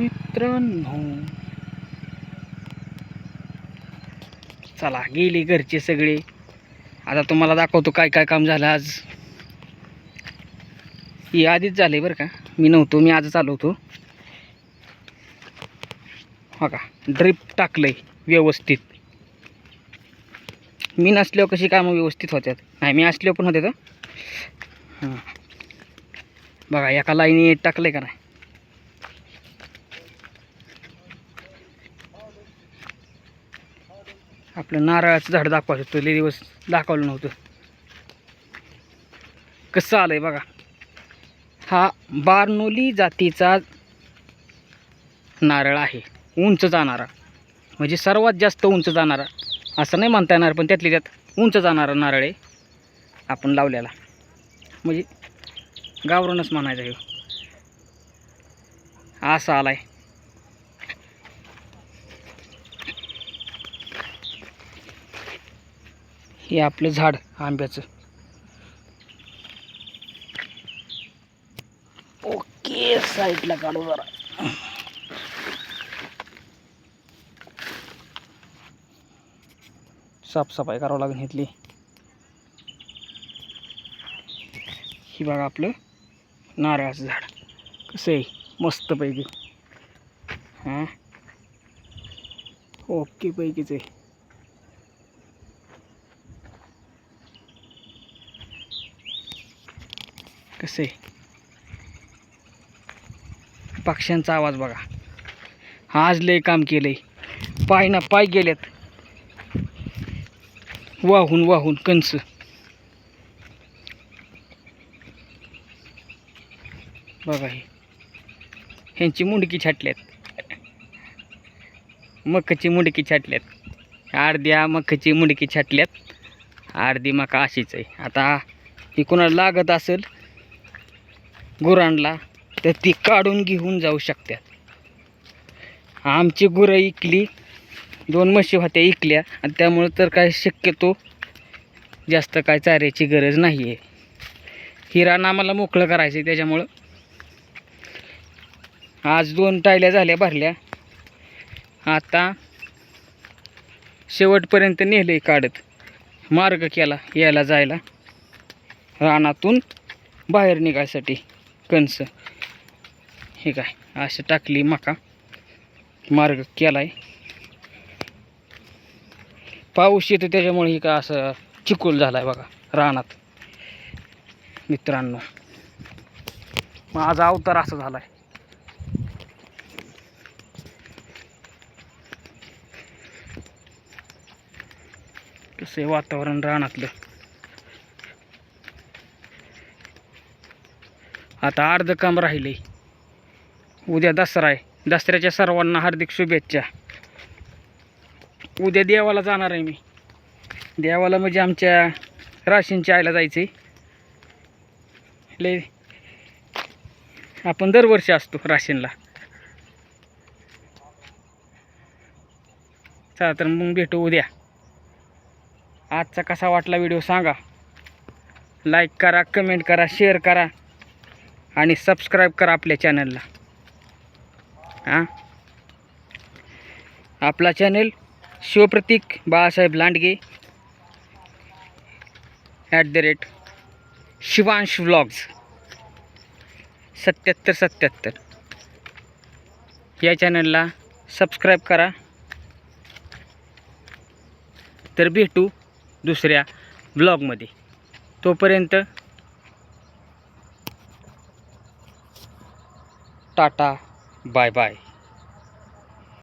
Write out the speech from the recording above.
मित्रांनो. चला गेले घरचे सगळे. आता तुम्हाला दाखवतो काय काय काम झालं आज. हे आधीच झाले बरं का. मी नव्हतो मी आजच आलो होतो. का ड्रिप टाकलंय व्यवस्थित. मी नसल्यावर कशी कामं व्यवस्थित होत्यात? नाही मी असल्यावर पण होते तर हां. बघा एका लाईनी टाकलंय का नाही? आपलं नारळाचं झाड दाखवायचं होतं. लई दिवस दाखवलं नव्हतं. कसं आलंय बघा. हा बारनोली जातीचा नारळ आहे. उंच जाणारा. म्हणजे सर्वात जास्त उंच जाणारा. असं नाही म्हणता येणार पण त्यातली त्यात उंच जाणारा नारळ आहे आपण लावलेला. म्हणजे गावरूनच म्हणायचं हे. असा आहे हे आपलं झाड आंब्याचं. ओके साईडला काढू जरा. साफसफाई करावं लागेल इथली ही बघा आपलं नारळाचं झाड. कसं आहे? मस्त पैकी. हां? ओके पैकीच आहे. कसं? आहे पक्ष्यांचा आवाज बघा. आज लय काम केलंय. पाय ना पाय गेलेत. वाहून वाहून कंस बघा हे. ह्यांची मुंडकी छाटल्यात. मकाची मुंडकी छाटल्यात. अर्ध्या मकाची मुंडकी छाटल्यात. अर्धी मका अशीच आहे. आता ही कोणाला लागत असेल गुरांना तर ती काढून घेऊन जाऊ शकतात. आमची गुरं इकली दोन म्हशी होत्या इकल्या आणि त्यामुळं तर काय शक्यतो जास्त काय चाऱ्याची गरज नाही आहे हिरानं आम्हाला मोकळं करायचं आहे त्याच्यामुळं. आज दोन टायल्या झाल्या भरल्या. आता शेवटपर्यंत नेलं काढत. मार्ग केला यायला जायला. रानातून बाहेर निघायसाठी. कंस हे काय अशी टाकली मका. मार्ग केला आहे पाऊस येतो त्याच्यामुळे हे का असं चिकोल आहे बघा रानात. मित्रांनो माझा अवतार असा आहे कसं आहे वातावरण रानातलं? आता अर्ध काम राहिले. उद्या दसरा आहे. दसऱ्याच्या सर्वांना हार्दिक शुभेच्छा. उद्या देवाला जाणार आहे मी. देवाला म्हणजे आमच्या राशींच्या आईला जायचं आहे आपण दरवर्षी असतो राशींला. चला तर मग भेटू उद्या. आजचा कसा वाटला व्हिडिओ सांगा. लाईक करा कमेंट करा शेअर करा. आणि सबस्क्राईब करा आपल्या चॅनलला हां? आपला channel Shivprateek Balasaheb Landge at the rate Shivansh vlogs सत्याहत्तर सत्याहत्तर. या चॅनलला सबस्क्राईब करा. तर भेटू दुसऱ्या ब्लॉगमध्ये तोपर्यंत টাটা বাই বাই।